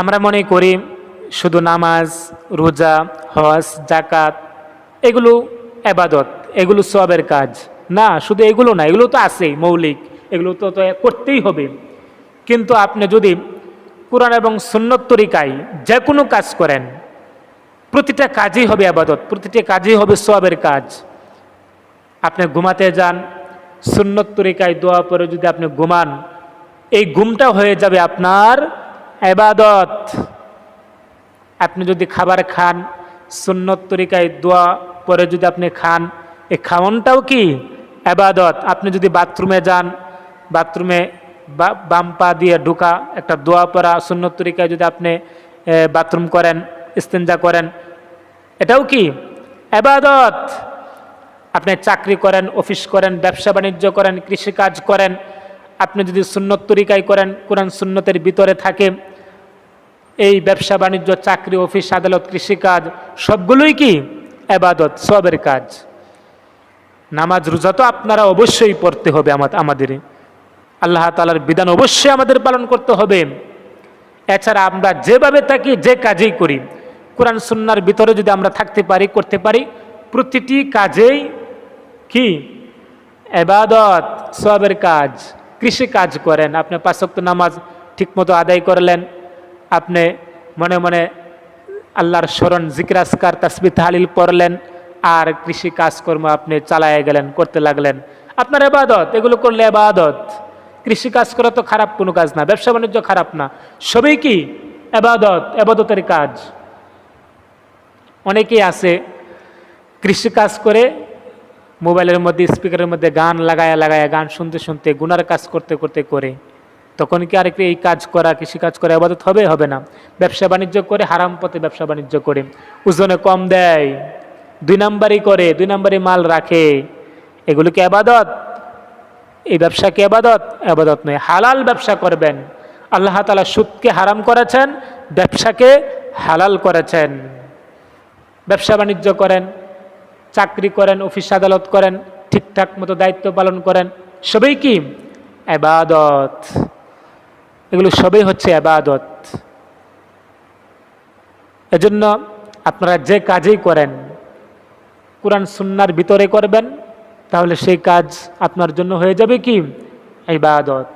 আমরা মনে করি শুধু নামাজ, রোজা, হজ জাকাত এগুলো এবাদত এগুলো সবের কাজ। না, শুধু এগুলো না, এগুলো তো আছেই, মৌলিক, এগুলো তো তো করতেই হবে। কিন্তু আপনি যদি কোরআন এবং সুন্নত তরিকায় যে কোনো কাজ করেন, প্রতিটা কাজই হবে আবাদত, প্রতিটা কাজই হবে সবের কাজ। আপনি ঘুমাতে যান, সুন্নত তরিকায় দোয়া পরে যদি আপনি ঘুমান, এই ঘুমটা হয়ে যাবে আপনার এবাদত আপনি যদি খাবার খান, সুন্নত তরিকায় দোয়া পরে যদি আপনি খান এই খাওয়ানটাও কি? এবাদত আপনি যদি বাথরুমে যান, বাথরুমে বাম পা দিয়ে ঢুকা, একটা দোয়া পরা সুন্নত তরিকায় যদি আপনি বাথরুম করেন, ইস্তেঞ্জা করেন, এটাও কি? এবাদত আপনি চাকরি করেন, অফিস করেন, ব্যবসা বাণিজ্য করেন, কৃষিকাজ করেন, আপনি যদি সুন্নত তরিকায় করেন, কোরআন সুন্নতের ভিতরে থাকে এই ব্যবসা বাণিজ্য, চাকরি, অফিস, আদালত, কৃষিকাজ, সবগুলোই কি এবাদত, সবের কাজ। নামাজ, রোজা তো আপনারা অবশ্যই পড়তে হবে আমা- আমাদের। আল্লাহ তালার বিধান অবশ্যই আমাদের পালন করতে হবে। এছাড়া আমরা যেভাবে থাকি, যে কাজেই করি, কোরআন, সুন্নার ভিতরে যদি আমরা থাকতে পারি, করতে পারি, প্রতিটি কাজেই কি? এবাদত, সবের কাজ কৃষি কাজ করেন। আপনি পাঁচক্ত নামাজ ঠিকমতো আদায় করলেন আপনি মনে মনে আল্লাহর স্মরণ, জিকরাজকার তাসবি তাহালিল পড়লেন আর কৃষি কাজকর্ম আপনি চালায় গেলেন, করতে লাগলেন। আপনার এবাদত, এগুলো করলে এবাদত। কৃষি কাজ করা তো খারাপ কোনো কাজ না, ব্যবসা বাণিজ্য খারাপ না। সবই কি? এবাদত, এবাদতের কাজ। অনেকেই আছে কৃষি কাজ করে মোবাইলের মধ্যে, স্পিকারের মধ্যে গান লাগায়া লাগায়া গান শুনতে শুনতে গুনার কাজ করতে করতে করে। তখন কি আরেকটি এই কাজ করা, কৃষি কাজ করে আবাদত হবে? হবে না। ব্যবসা বাণিজ্য করে হারাম পথে ব্যবসা বাণিজ্য করে। ওজনে কম দেয়, দুই নাম্বারই করে, দুই নাম্বারই মাল রাখে। এগুলো কি আবাদত এই ব্যবসা কি আবাদত আবাদত নয়, হালাল ব্যবসা করবেন। আল্লাহ তালা সুদকে হারাম করেছেন, ব্যবসাকে হালাল করেছেন। ব্যবসা বাণিজ্য করেন, চাকরি করেন, অফিস আদালত করেন, ঠিকঠাক মতো দায়িত্ব পালন করেন, সবই কি? এবাদত এগুলো সবই হচ্ছে এবাদত এজন্য আপনারা যে কাজেই করেন, কোরআন সুন্নার ভিতরে করবেন, তাহলে সেই কাজ আপনার জন্য হয়ে যাবে কি? ইবাদত